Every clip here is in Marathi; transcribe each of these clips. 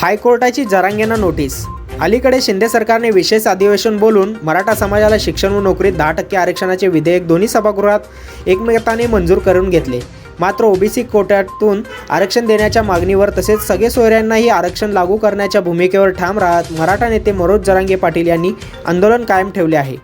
हायकोर्टाची जरांगेना नोटीस. अलीकडे शिंदे सरकारने विशेष अधिवेशन बोलून मराठा समाजाला शिक्षण व नोकरीत दहा टक्के आरक्षणाचे विधेयक दोन्ही सभागृहात एकमेकाने मंजूर करून घेतले. मात्र ओबीसी कोट्यातून आरक्षण देण्याच्या मागणीवर तसेच सगळे सोयऱ्यांनाही आरक्षण लागू करण्याच्या भूमिकेवर ठाम राहत मराठा नेते मनोज जरांगे पाटील यांनी आंदोलन कायम ठेवले आहे.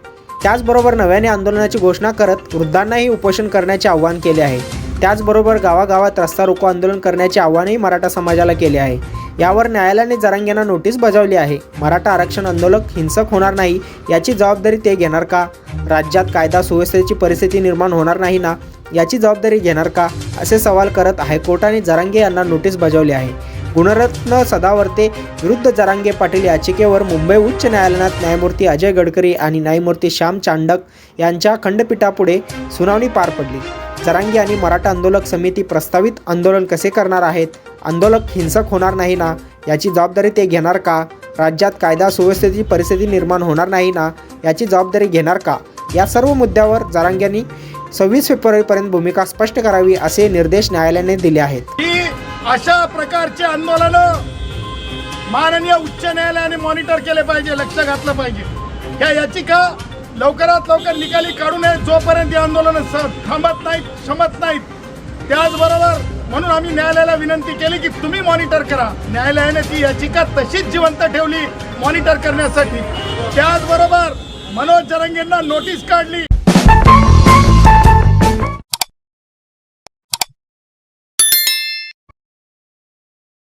त्याचबरोबर नव्याने आंदोलनाची घोषणा करत वृद्धांनाही उपोषण करण्याचे आवाहन केले आहे. त्याचबरोबर गावागावात रस्ता रोको आंदोलन करण्याचे आव्हानही मराठा समाजाला केले आहे. यावर न्यायालयाने जरांग्यांना नोटीस बजावली आहे. मराठा आरक्षण आंदोलक हिंसक होणार नाही याची जबाबदारी ते घेणार का? राज्यात कायदा सुव्यवस्थेची परिस्थिती निर्माण होणार नाही ना? याची जबाबदारी घेणार का? असे सवाल करत हायकोर्टाने जरांगे यांना नोटीस बजावली आहे. गुणरत्न सदावर्ते विरुद्ध जरांगे पाटील याचिकेवर मुंबई उच्च न्यायालयात न्यायमूर्ती अजय गडकरी आणि न्यायमूर्ती श्याम चांडक यांच्या खंडपीठापुढे सुनावणी पार पडली. जरांगे आणि मराठा आंदोलक समिती प्रस्तावित आंदोलन कसे करणार आहेत? आंदोलक हिंसक होणार नाही ना? याची जबाबदारी ते घेणार का? राज्यात कायदा सुव्यवस्थेची परिस्थिती निर्माण होणार नाही ना? याची जबाबदारी घेणार का? या सर्व मुद्द्यावर जरांग्यांनी सव्वीस फेब्रुवारीपर्यंत भूमिका स्पष्ट करावी असे निर्देश न्यायालयाने दिले आहेत. की अशा प्रकारचे आंदोलन माननीय उच्च न्यायालयाने मॉनिटर केले पाहिजे लक्ष घातलं पाहिजे. या याचिका लवकरात लवकर निकाली काढू नये जोपर्यंत हे आंदोलन थांबत नाहीत क्षमत नाहीत. त्याचबरोबर म्हणून आम्ही न्यायालयाला विनंती केली की तुम्ही मॉनिटर करा. न्यायालयाने ती याचिका तशीच जिवंत ठेवली मॉनिटर करण्यासाठी. त्याचबरोबर मनोज जरंगेंना नोटीस काढली.